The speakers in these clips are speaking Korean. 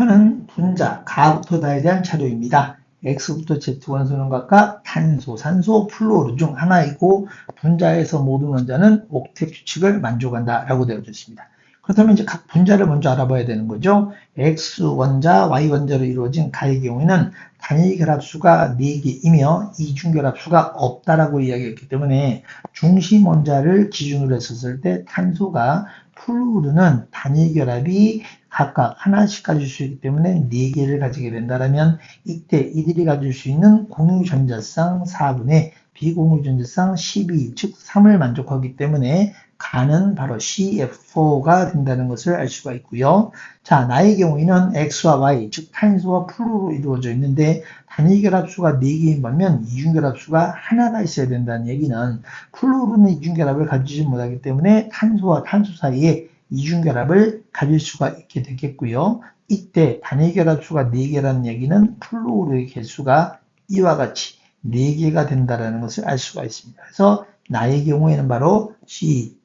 표는 분자, 가부터 다에 대한 자료입니다. X부터 Z 원소는 각각 탄소, 산소, 플루오르 중 하나이고 분자에서 모든 원자는 옥텟 규칙을 만족한다 라고 되어 있습니다. 그렇다면 이제 각 분자를 먼저 알아봐야 되는 거죠. X 원자, Y 원자로 이루어진 가의 경우에는 단일 결합수가 4개이며 이중 결합수가 없다라고 이야기했기 때문에 중심 원자를 기준으로 했었을 때 탄소가 플루르는 단일 결합이 각각 하나씩 가질 수 있기 때문에 4개를 가지게 된다면 이때 이들이 가질 수 있는 공유 전자쌍 4분의 비공유 전자쌍 12, 즉 3을 만족하기 때문에 가는 바로 CF4가 된다는 것을 알 수가 있고요. 자, 나의 경우에는 X와 Y, 즉 탄소와 플루로 이루어져 있는데 단일 결합수가 4개인 반면 이중 결합수가 하나가 있어야 된다는 얘기는 플루로는 이중 결합을 가지지 못하기 때문에 탄소와 탄소 사이에 이중 결합을 가질 수가 있게 되겠고요. 이때 단일 결합수가 4개라는 얘기는 플루로의 개수가 이와 같이 4개가 된다는 것을 알 수가 있습니다. 그래서 나의 경우에는 바로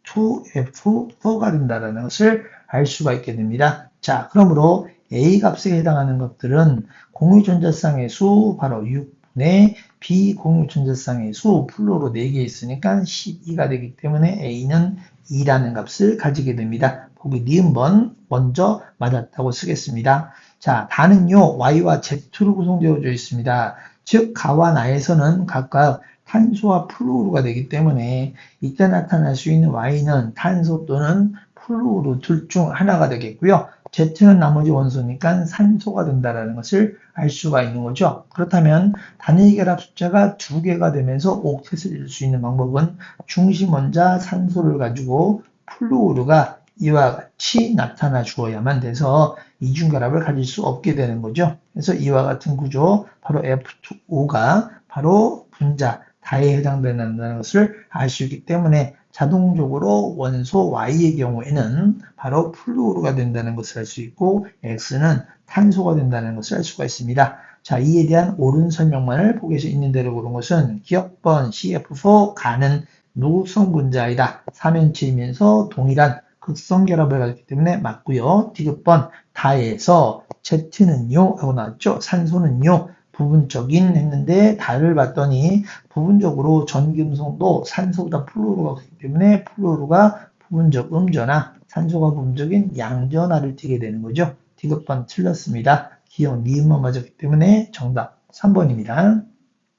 C2F4가 된다는 것을 알 수가 있게 됩니다. 자, 그러므로 A 값에 해당하는 것들은 공유전자쌍의 수 바로 6분의 비공유전자쌍의 수 플로로 4개 있으니까 12가 되기 때문에 A는 2라는 값을 가지게 됩니다. 보기 니은 번 먼저 맞았다고 쓰겠습니다. 자, 다는요 Y와 Z로 구성되어져 있습니다. 즉 가와 나에서는 각각 탄소와 플루오르가 되기 때문에 이때 나타날 수 있는 Y는 탄소 또는 플루오르 둘 중 하나가 되겠고요. Z는 나머지 원소니까 산소가 된다는 것을 알 수가 있는 거죠. 그렇다면 단일 결합 숫자가 두 개가 되면서 옥텟을 이룰 수 있는 방법은 중심 원자 산소를 가지고 플루오르가 이와 같이 나타나 주어야만 돼서 이중 결합을 가질 수 없게 되는 거죠. 그래서 이와 같은 구조, 바로 F2O가 바로 분자, 다에 해당된다는 것을 알 수 있기 때문에 자동적으로 원소 Y의 경우에는 바로 플루오르가 된다는 것을 알 수 있고 X는 탄소가 된다는 것을 알 수가 있습니다. 자, 이에 대한 옳은 설명만을 보기에서 있는 대로 고른 것은 기억번 CF4 가는 노성 분자이다. 삼연체이면서 동일한 극성 결합을 가졌기 때문에 맞고요. 디귿번 다에서 Z는요 하고 나왔죠. 산소는요 부분적인 했는데 다를 봤더니 부분적으로 전기음성도 산소보다 플루오르가 크기 때문에 플루오르가 부분적 음전화, 산소가 부분적인 양전화를 띠게 되는 거죠. 디귿번 틀렸습니다. 기억 니은만 맞았기 때문에 정답 3번입니다.